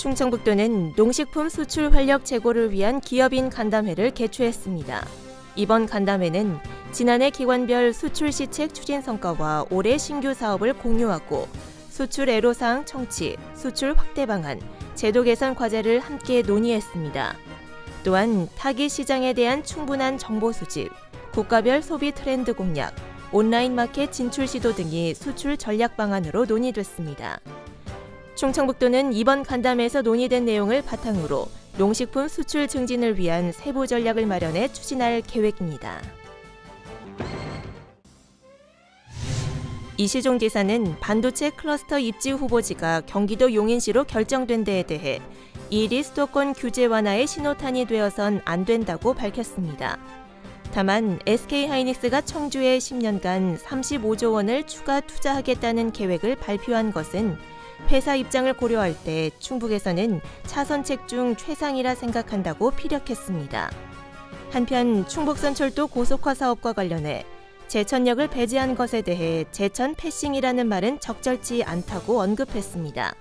충청북도는 농식품 수출 활력 제고를 위한 기업인 간담회를 개최했습니다. 이번 간담회는 지난해 기관별 수출 시책 추진 성과와 올해 신규 사업을 공유하고 수출 애로사항 청취, 수출 확대 방안, 제도 개선 과제를 함께 논의했습니다. 또한 타기 시장에 대한 충분한 정보 수집, 국가별 소비 트렌드 공략, 온라인 마켓 진출 시도 등이 수출 전략 방안으로 논의됐습니다. 충청북도는 이번 간담회에서 논의된 내용을 바탕으로 농식품 수출 증진을 위한 세부 전략을 마련해 추진할 계획입니다. 이시종 지사는 반도체 클러스터 입지 후보지가 경기도 용인시로 결정된 데에 대해 이 일이 수도권 규제 완화의 신호탄이 되어선 안 된다고 밝혔습니다. 다만 SK 하이닉스가 청주에 10년간 35조 원을 추가 투자하겠다는 계획을 발표한 것은 회사 입장을 고려할 때 충북에서는 차선책 중 최상이라 생각한다고 피력했습니다. 한편 충북선철도 고속화 사업과 관련해 제천역을 배제한 것에 대해 제천 패싱이라는 말은 적절치 않다고 언급했습니다.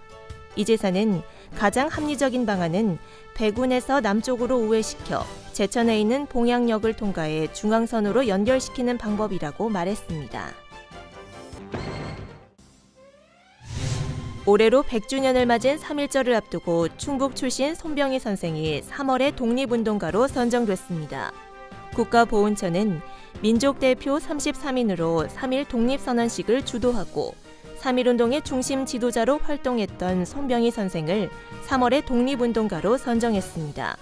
이 지사는 가장 합리적인 방안은 배군에서 남쪽으로 우회시켜 제천에 있는 봉양역을 통과해 중앙선으로 연결시키는 방법이라고 말했습니다. 올해로 100주년을 맞은 3.1절을 앞두고 충북 출신 손병희 선생이 3월에 독립운동가로 선정됐습니다. 국가보훈처는 민족 대표 33인으로 3.1 독립선언식을 주도하고 3.1운동의 중심 지도자로 활동했던 손병희 선생을 3월에 독립운동가로 선정했습니다.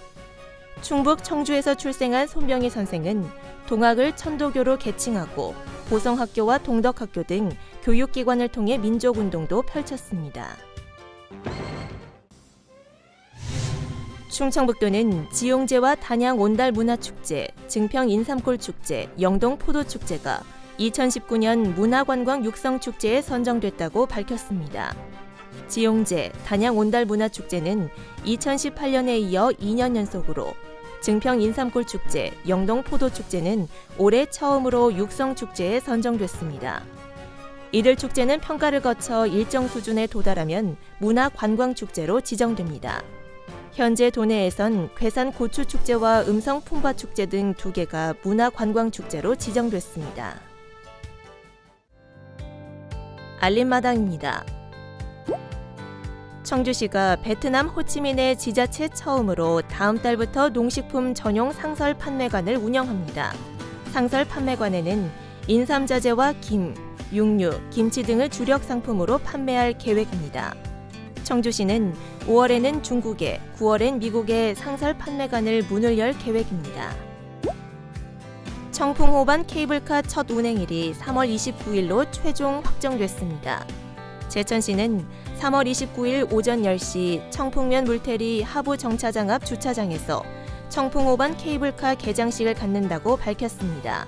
충북 청주에서 출생한 손병희 선생은 동학을 천도교로 개칭하고 보성학교와 동덕학교 등 교육기관을 통해 민족운동도 펼쳤습니다. 충청북도는 지용제와 단양 온달 문화축제, 증평 인삼골 축제, 영동 포도 축제가 2019년 문화관광 육성축제에 선정됐다고 밝혔습니다. 지용제, 단양 온달 문화축제는 2018년에 이어 2년 연속으로 증평 인삼골 축제, 영동 포도 축제는 올해 처음으로 육성 축제에 선정됐습니다. 이들 축제는 평가를 거쳐 일정 수준에 도달하면 문화 관광 축제로 지정됩니다. 현재 도내에선 괴산 고추 축제와 음성 품바 축제 등 두 개가 문화 관광 축제로 지정됐습니다. 알림마당입니다. 청주시가 베트남 호치민의 지자체 처음으로 다음 달부터 농식품 전용 상설 판매관을 운영합니다. 상설 판매관에는 인삼자재와 김, 육류, 김치 등을 주력 상품으로 판매할 계획입니다. 청주시는 5월에는 중국에, 9월엔 미국에 상설 판매관을 문을 열 계획입니다. 청풍호반 케이블카 첫 운행일이 3월 29일로 최종 확정됐습니다. 제천시는 3월 29일 오전 10시 청풍면 물테리 하부 정차장 앞 주차장에서 청풍호반 케이블카 개장식을 갖는다고 밝혔습니다.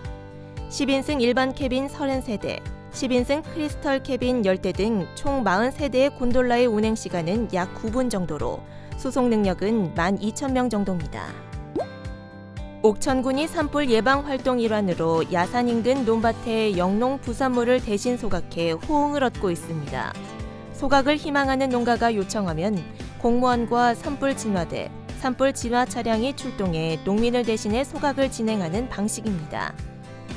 10인승 일반 캐빈 30세대, 10인승 크리스털 캐빈 10대 등 총 40세대의 곤돌라의 운행 시간은 약 9분 정도로 수송 능력은 12,000명 정도입니다. 옥천군이 산불 예방 활동 일환으로 야산 인근 논밭에 영농 부산물을 대신 소각해 호응을 얻고 있습니다. 소각을 희망하는 농가가 요청하면 공무원과 산불 진화대, 산불 진화 차량이 출동해 농민을 대신해 소각을 진행하는 방식입니다.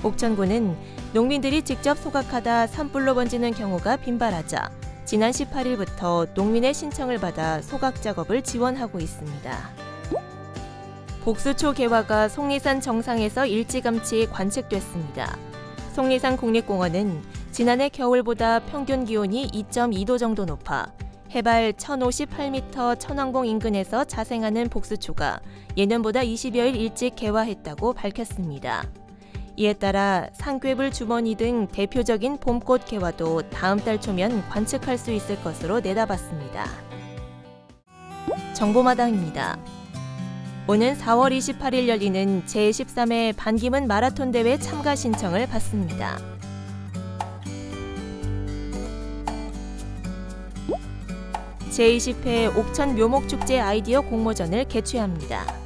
옥천군은 농민들이 직접 소각하다 산불로 번지는 경우가 빈발하자 지난 18일부터 농민의 신청을 받아 소각 작업을 지원하고 있습니다. 복수초 개화가 속리산 정상에서 일찌감치 관측됐습니다. 속리산 국립공원은 지난해 겨울보다 평균 기온이 2.2도 정도 높아 해발 1058m 천왕봉 인근에서 자생하는 복수초가 예년보다 20여일 일찍 개화했다고 밝혔습니다. 이에 따라 산괴불 주머니 등 대표적인 봄꽃 개화도 다음 달 초면 관측할 수 있을 것으로 내다봤습니다. 정보마당입니다. 오는 4월 28일 열리는 제13회 반기문 마라톤 대회 참가 신청을 받습니다. 제20회 옥천 묘목축제 아이디어 공모전을 개최합니다.